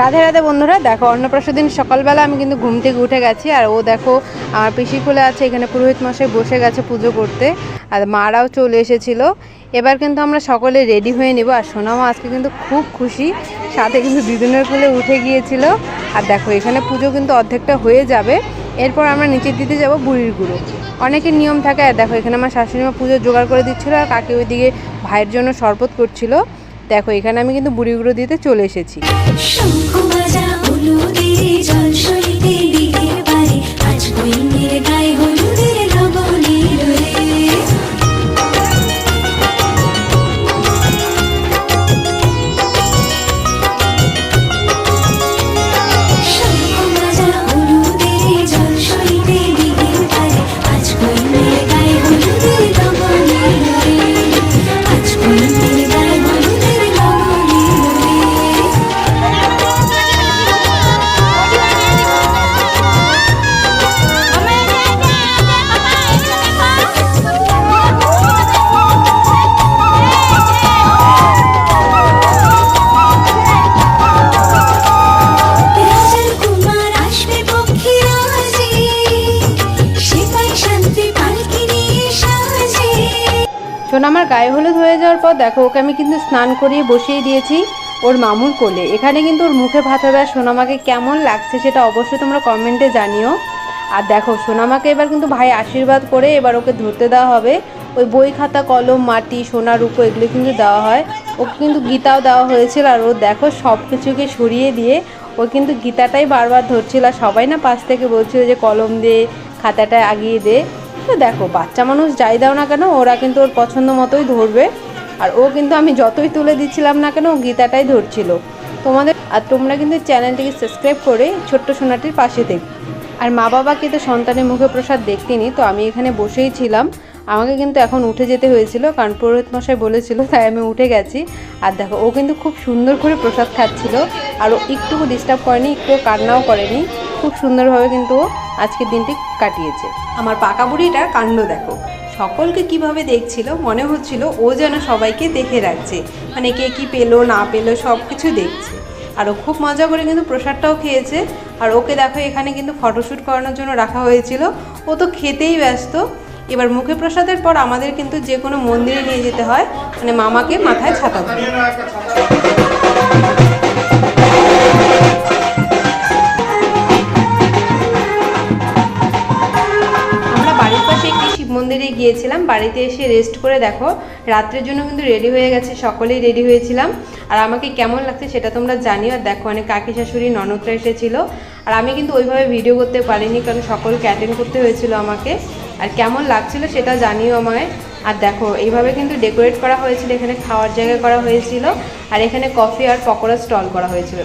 রাধে রাধে বন্ধুরা, দেখো অন্নপ্রাশন দিন সকালবেলা আমি কিন্তু ঘুম থেকে উঠে গেছি আর ও দেখো আমার পিসি কোলে আছে, এখানে পুরোহিত মশাই বসে গেছে পুজো করতে আর মারাও চলে এসেছিল। এবার কিন্তু আমরা সকলে রেডি হয়ে নেব আর সোনামা আজকে কিন্তু খুব খুশি, সাথে কিন্তু দিদুনের কোলে উঠে গিয়েছিল। আর দেখো এখানে পুজো কিন্তু অর্ধেকটা হয়ে যাবে, এরপর আমরা নিচের দিতে যাব বুড়ির গুঁড়ো। অনেকের নিয়ম থাকে, আর দেখো এখানে আমার শাশুড়ি মা পুজো জোগাড় করে দিচ্ছিল, আর কাকে ওইদিকে ভাইয়ের জন্য শরবত করছিল। দেখো এখানে আমি কিন্তু বুড়ি গুঁড়ো দিতে চলে এসেছি। শোনা আমার গায়ে হলুদ হয়ে যাওয়ার পর দেখো, ওকে আমি কিন্তু স্নান করিয়ে বসিয়ে দিয়েছি ওর মামুর কোলে। এখানে কিন্তু ওর মুখে ভাত আর সোনামাকে কেমন লাগছে সেটা অবশ্যই তোমরা কমেন্টে জানিও। আর দেখো, সোনামাকে এবার কিন্তু ভাই আশীর্বাদ করে এবার ওকে ধরতে দেওয়া হবে। ওই বই খাতা, কলম, মাটি সোনা রূপো এগুলো কিন্তু দেওয়া হয়। ওকে কিন্তু গীতাও দেওয়া হয়েছিল আর ও দেখো সব কিছুকে সরিয়ে দিয়ে ও কিন্তু গীতাটাই বারবার ধরছিল। আর সবাই না পাশ থেকে বলছিল যে কলম দে, খাতাটা আগিয়ে দে। তো দেখো, বাচ্চা মানুষ যাই দাও না কেন, ওরা কিন্তু ওর পছন্দ মতোই ধরবে। আর ও কিন্তু আমি যতই তুলে দিচ্ছিলাম না কেন, ও গীতাটাই ধরছিল। তোমাদের আর তোমরা কিন্তু চ্যানেলটিকে সাবস্ক্রাইব করে ছোট্ট সোনাটির পাশে দেখো আর মা বাবাকে তো সন্তানের মুখে প্রসাদ দেখতেনি তো আমি এখানে বসেই ছিলাম। আমাকে কিন্তু এখন উঠে যেতে হয়েছিল, কারণ পুরোহিত মশাই বলেছিল, তাই আমি উঠে গেছি। আর দেখো, ও কিন্তু খুব সুন্দর করে প্রসাদ খাচ্ছিল, আর ও একটুকু ডিস্টার্ব করেনি একটু কান্নাও করেনি। খুব সুন্দরভাবে কিন্তু ও আজকের দিনটি কাটিয়েছে। আমার পাকা বুড়িটার কাণ্ড দেখো। সকলকে কীভাবে দেখছিল, মনে হচ্ছিল ও যেন সবাইকে দেখে রাখছে। মানে কে কি পেল, না পেল সব কিছু দেখছে। আর ও খুব মজা করে কিন্তু প্রসাদটাও খেয়েছে। আর ওকে দেখো, এখানে কিন্তু ফটোশ্যুট করানোর জন্য রাখা হয়েছিল। ও তো খেতেই ব্যস্ত। এবার মুখে প্রসাদের পর আমাদের কিন্তু যে কোনো মন্দিরে নিয়ে যেতে হয়। মানে মামাকে মাথায় ছাতা মন্দিরে গিয়েছিলাম, বাড়িতে এসে রেস্ট করে দেখো, রাত্রের জন্য কিন্তু রেডি হয়ে গেছে, সকলেই রেডি হয়েছিলাম। আর আমাকে কেমন লাগছে সেটা তোমরা জানিও, আর দেখো অনেক কাকি শাশুড়ি, ননদরা এসেছিল। আর আমি কিন্তু ওইভাবে ভিডিও করতে পারিনি, কারণ সকলকে অ্যাটেন্ড করতে হয়েছিল আমাকে। আর কেমন লাগছিল সেটা জানিও আমায়। আর দেখো, এইভাবে কিন্তু ডেকোরেট করা হয়েছিল, এখানে খাওয়ার জায়গা করা হয়েছিল। আর এখানে কফি আর পকোড়া স্টল করা হয়েছিল।